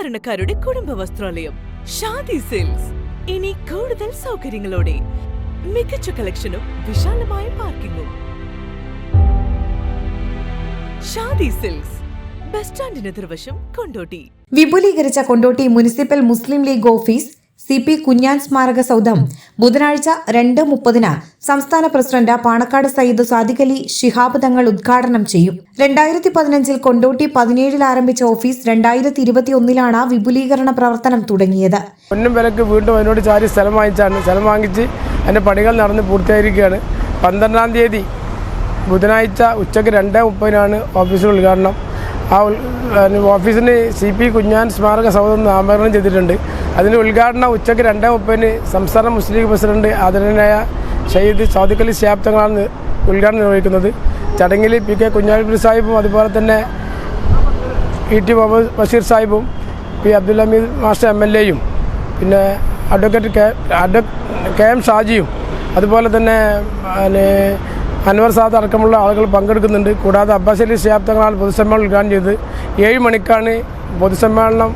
സാധാരണക്കാരുടെ കുടുംബ വസ്ത്രാലയം ഷാദി സിൽക്സ്. ഇനി കൂടുതൽ സൗകര്യങ്ങളോടെ മികച്ച കളക്ഷനും വിശാലമായ പാർക്കിംഗും ഷാദി സിൽക്സ് ബസ് സ്റ്റാൻഡിന് എതിർവശം കൊണ്ടോട്ടി. വിപുലീകരിച്ച Kondotty municipal Muslim League office C P Kunhan സ്മാരക സൗധം ബുധനാഴ്ച രണ്ട് മുപ്പതിന് സംസ്ഥാന പ്രസിഡന്റ് പാണക്കാട് സയ്യിദ് സാദിഖലി ശിഹാബ് തങ്ങൾ ഉദ്ഘാടനം ചെയ്യും. രണ്ടായിരത്തി പതിനഞ്ചിൽ കൊണ്ടോട്ടി പതിനേഴിൽ ആരംഭിച്ച ഓഫീസ് രണ്ടായിരത്തി ഇരുപത്തിയൊന്നിലാണ് വിപുലീകരണ പ്രവർത്തനം തുടങ്ങിയത്. പൊന്നും വിലക്ക് വീണ്ടും അതിനോട് ചാരി സ്ഥലം വാങ്ങിച്ചാണ്. സ്ഥലം വാങ്ങിച്ച് അതിന്റെ പണികൾ നടന്ന് പൂർത്തിയായിരിക്കുകയാണ്. പന്ത്രണ്ടാം തീയതി ബുധനാഴ്ച ഉച്ചയ്ക്ക് രണ്ട് മുപ്പതിനാണ് ഓഫീസിൽ ഉദ്ഘാടനം. ആ ഓഫീസിന് സി പി കുഞ്ഞാൻ സ്മാരക സൗധം നാമകരണം ചെയ്തിട്ടുണ്ട്. അതിന്റെ ഉദ്ഘാടനം ഉച്ചയ്ക്ക് രണ്ടേ മുപ്പതിന് സംസ്ഥാന മുസ്ലിം ലീഗ് പ്രസിഡന്റ് ആദരണീയനായ സാദിഖ് അലി ശിഹാബ് തങ്ങളാണ് ഉദ്ഘാടനം നിർവഹിക്കുന്നത്. ചടങ്ങിൽ പി കെ കുഞ്ഞാലിപ്പുരി സാഹിബും അതുപോലെ തന്നെ E T Muhammad Basheer സാഹിബും P Abdul Hameed master M L എയും പിന്നെ അഡ്വക്കേറ്റ് കെ അഡ്വ കെ എം ഷാജിയും അതുപോലെ തന്നെ അൻവർ സാദ് അടക്കമുള്ള ആളുകൾ പങ്കെടുക്കുന്നുണ്ട്. കൂടാതെ അബ്ബാസലി തങ്ങളാണ് പൊതുസമ്മേളനം ഉദ്ഘാടനം ചെയ്ത് ഏഴ് മണിക്കാണ് പൊതുസമ്മേളനം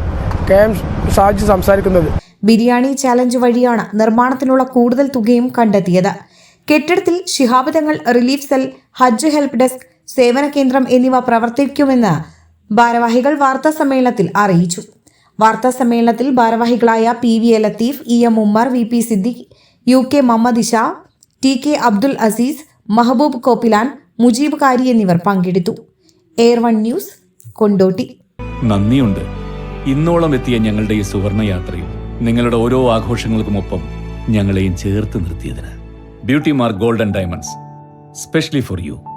കെ എം ഷാജി സംസാരിക്കുന്നത്. ബിരിയാണി ചാലഞ്ച് വഴിയാണ് നിർമ്മാണത്തിനുള്ള കൂടുതൽ തുകയും കണ്ടെത്തിയത്. കെട്ടിടത്തിൽ Shihab Thangal relief cell Hajj help desk സേവന കേന്ദ്രം എന്നിവ പ്രവർത്തിക്കുമെന്ന് ഭാരവാഹികൾ വാർത്താ സമ്മേളനത്തിൽ അറിയിച്ചു. വാർത്താ സമ്മേളനത്തിൽ ഭാരവാഹികളായ P V A Latheef E M Ummer V P Siddique U K Muhammad Isha T K Abdul Azeez Mahboob Koppilan Mujeeb Kari എന്നിവർ പങ്കെടുത്തു. Air one news Kondotty. നന്ദിയുണ്ട്. ഇന്നോളം എത്തിയ ഞങ്ങളുടെ ഈ സുവർണയാത്രയിൽ നിങ്ങളുടെ ഓരോ ആഘോഷങ്ങൾക്കുമൊപ്പം ഞങ്ങളെയും ചേർത്ത് നിർത്തിയതിന്. Beauty mark golden diamonds specially for you.